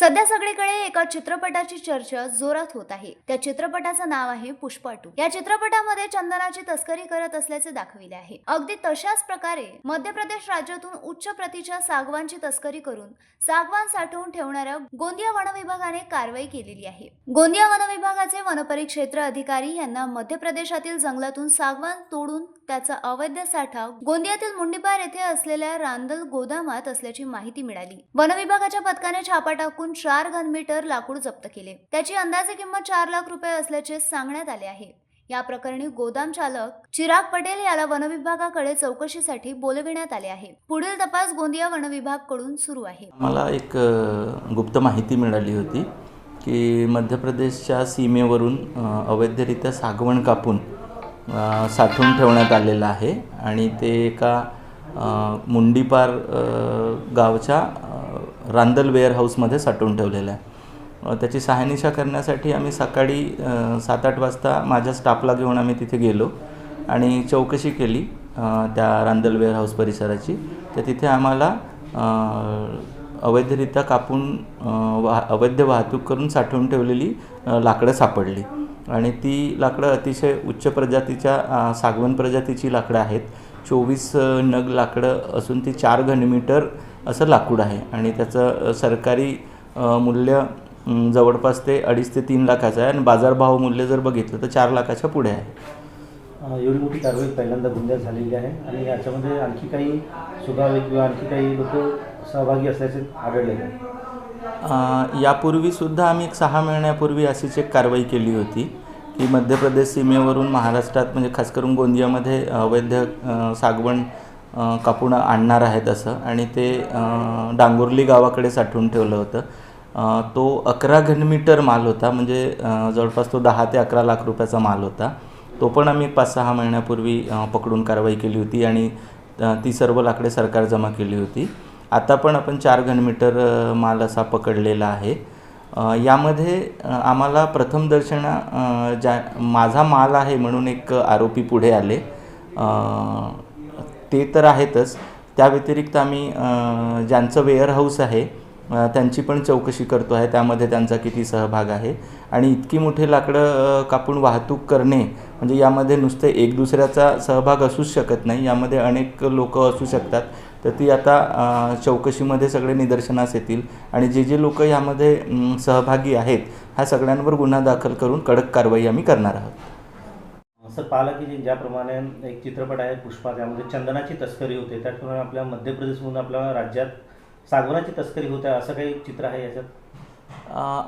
सध्या सगळीकडे एका चित्रपटाची चर्चा जोरात होत आहे. त्या चित्रपटाचं नाव आहे पुष्पा टू. या चित्रपटामध्ये चंदनाची तस्करी करत असल्याचे दाखविले आहे. अगदी तशाच प्रकारे मध्य प्रदेश राज्यातून उच्च प्रतीच्या सागवानची तस्करी करून सागवान साठवून ठेवणाऱ्या गोंदिया वन विभागाने कारवाई केलेली आहे. गोंदिया वन विभागाचे वनपरिक्षेत्र अधिकारी यांना मध्य प्रदेशातील जंगलातून सागवान तोडून त्याचा अवैध साठा गोंदियातील मुंडीपार येथे असलेल्या रांदल गोदामात असल्याची माहिती मिळाली. वनविभागाच्या पथकाने छापा टाकून चार घनमीटर लाकूड जप्त केले. त्याची अंदाजे किंमत चार लाख रुपये असल्याचे सांगण्यात आले आहे. या प्रकरणी गोदाम चालक चिराग पटेल याला वनविभागाकडे चौकशीसाठी बोलविण्यात आले आहे. पुढील तपास गोंदिया वनविभागकडून सुरू आहे. मला एक गुप्त माहिती मिळाली होती की मध्य प्रदेशच्या सीमेवरून अवैधरित्या सागवण कापून साठवून ठेवण्यात आलेलं आहे आणि ते एका मुंडीपार गावच्या रांदल वेअर हाऊसमध्ये साठवून ठेवलेलं आहे. त्याची सहानिशा करण्यासाठी आम्ही सकाळी सात आठ वाजता माझ्या स्टाफला घेऊन आम्ही तिथे गेलो आणि चौकशी केली त्या रांदल वेअर हाऊस परिसराची. तर तिथे आम्हाला अवैधरित्या कापून वा वाह अवैध वाहतूक करून साठवून ठेवलेली लाकडं सापडली. आणि ती लाकडं अतिशय उच्च प्रजातीच्या सागवन प्रजातीची लाकडं आहेत. चोवीस नग लाकडं असून ती चार घनमीटर असं लाकूड आहे. आणि त्याचं सरकारी मूल्य जवळपास ते अडीच ते तीन लाखाचं आहे. आणि बाजारभाव मूल्य जर बघितलं तर चार लाखाच्या पुढे आहे. एवढी मोठी कारवाई पहिल्यांदा गोंदियात झालेली आहे. आणि याच्यामध्ये आणखी काही सुगावे किंवा आणखी काही लोक सहभागी असल्याचे आढळलेले आहे. यापूर्वीसुद्धा आम्ही एक सहा महिन्यापूर्वी अशीच एक कारवाई केली होती की मध्य प्रदेश सीमेवरून महाराष्ट्रात म्हणजे खास करून गोंदियामध्ये अवैध सागवण कापून आणणार आहेत असं. आणि ते डांगुर्ली गावाकडे साठवून ठेवलं होतं. तो अकरा घनमीटर माल होता म्हणजे जवळपास तो दहा ते अकरा लाख रुपयाचा माल होता. तो पण आम्ही पाच सहा महिन्यापूर्वी पकडून कारवाई केली होती आणि ती सर्व लाकडे सरकार जमा केली होती. आता पण आपण चार घनमीटर माल असा पकडलेला आहे. यामध्ये आम्हाला प्रथम दर्शना ज्या माझा माल आहे म्हणून एक आरोपी पुढे आले. ते तर आहेतच. त्या व्यतिरिक्त आम्ही ज्यांचं वेअर हाऊस आहे त्यांची पण चौकशी करतो आहे. त्यामध्ये त्यांचा किती सहभाग आहे. आणि इतकी मोठी लाकडं कापून वाहतूक करणे म्हणजे यामध्ये नुसते एक दुसऱ्याचा सहभाग असूच शकत नाही. यामध्ये अनेक लोक असू शकतात. तर ती आता चौकशीमध्ये सगळे निदर्शनास येतील. आणि जे जे लोक यामध्ये सहभागी आहेत ह्या सगळ्यांवर गुन्हा दाखल करून कडक कारवाई आम्ही करणार आहोत. असं पाहिलं की ज्याप्रमाणे एक चित्रपट आहे पुष्पा त्यामध्ये चंदनाची तस्करी होते. त्याचप्रमाणे आपल्या मध्य प्रदेशमधून आपल्या राज्यात सागवानाची तस्करी होते असं काही चित्र आहे याच्यात?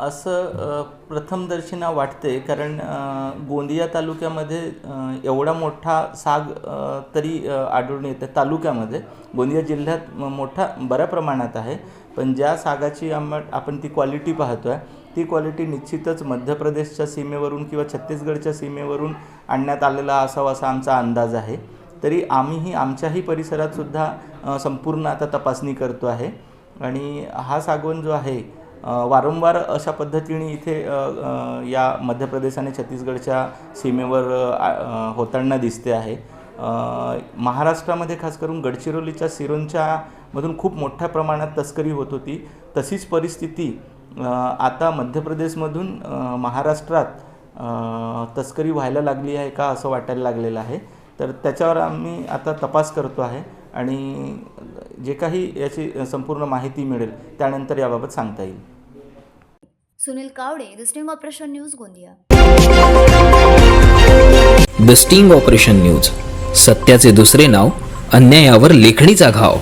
असं प्रथमदर्शीना वाटते कारण गोंदिया तालुक्यामध्ये एवढा मोठा साग तरी आढळून येते तालुक्यामध्ये. गोंदिया जिल्ह्यात मोठा बऱ्या प्रमाणात आहे. पण ज्या सागाची आम आपण ती क्वालिटी पाहतो आहे ती क्वालिटी निश्चितच मध्य प्रदेशच्या सीमेवरून किंवा छत्तीसगडच्या सीमेवरून आणण्यात आलेला असावा असा आमचा अंदाज आहे. तरी आम्हीही आमच्याही परिसरातसुद्धा संपूर्ण आता तपासणी करतो आहे. आणि हा सागवण जो आहे वारंवार अशा पद्धतीने इथे या मध्य प्रदेश आणि छत्तीसगडच्या सीमेवर होताना दिसते आहे. महाराष्ट्रामध्ये खास करून गडचिरोलीच्या सिरोंच्या मधून खूप मोठ्या प्रमाणात तस्करी होत होती. तशीच परिस्थिती आता मध्य प्रदेशमधून महाराष्ट्रात तस्करी व्हायला लागली आहे का असं वाटायला लागलेलं आहे. तर त्याच्यावर आम्ही आता तपास करतो आहे. आणि जे काही याची संपूर्ण माहिती मिळेल त्यानंतर याबाबत सांगता येईल. Sunil Kawade the sting operation news Gondia. The sting operation news सत्याचे दुसरे नाव अन्यायावर लेखणीचा घाव.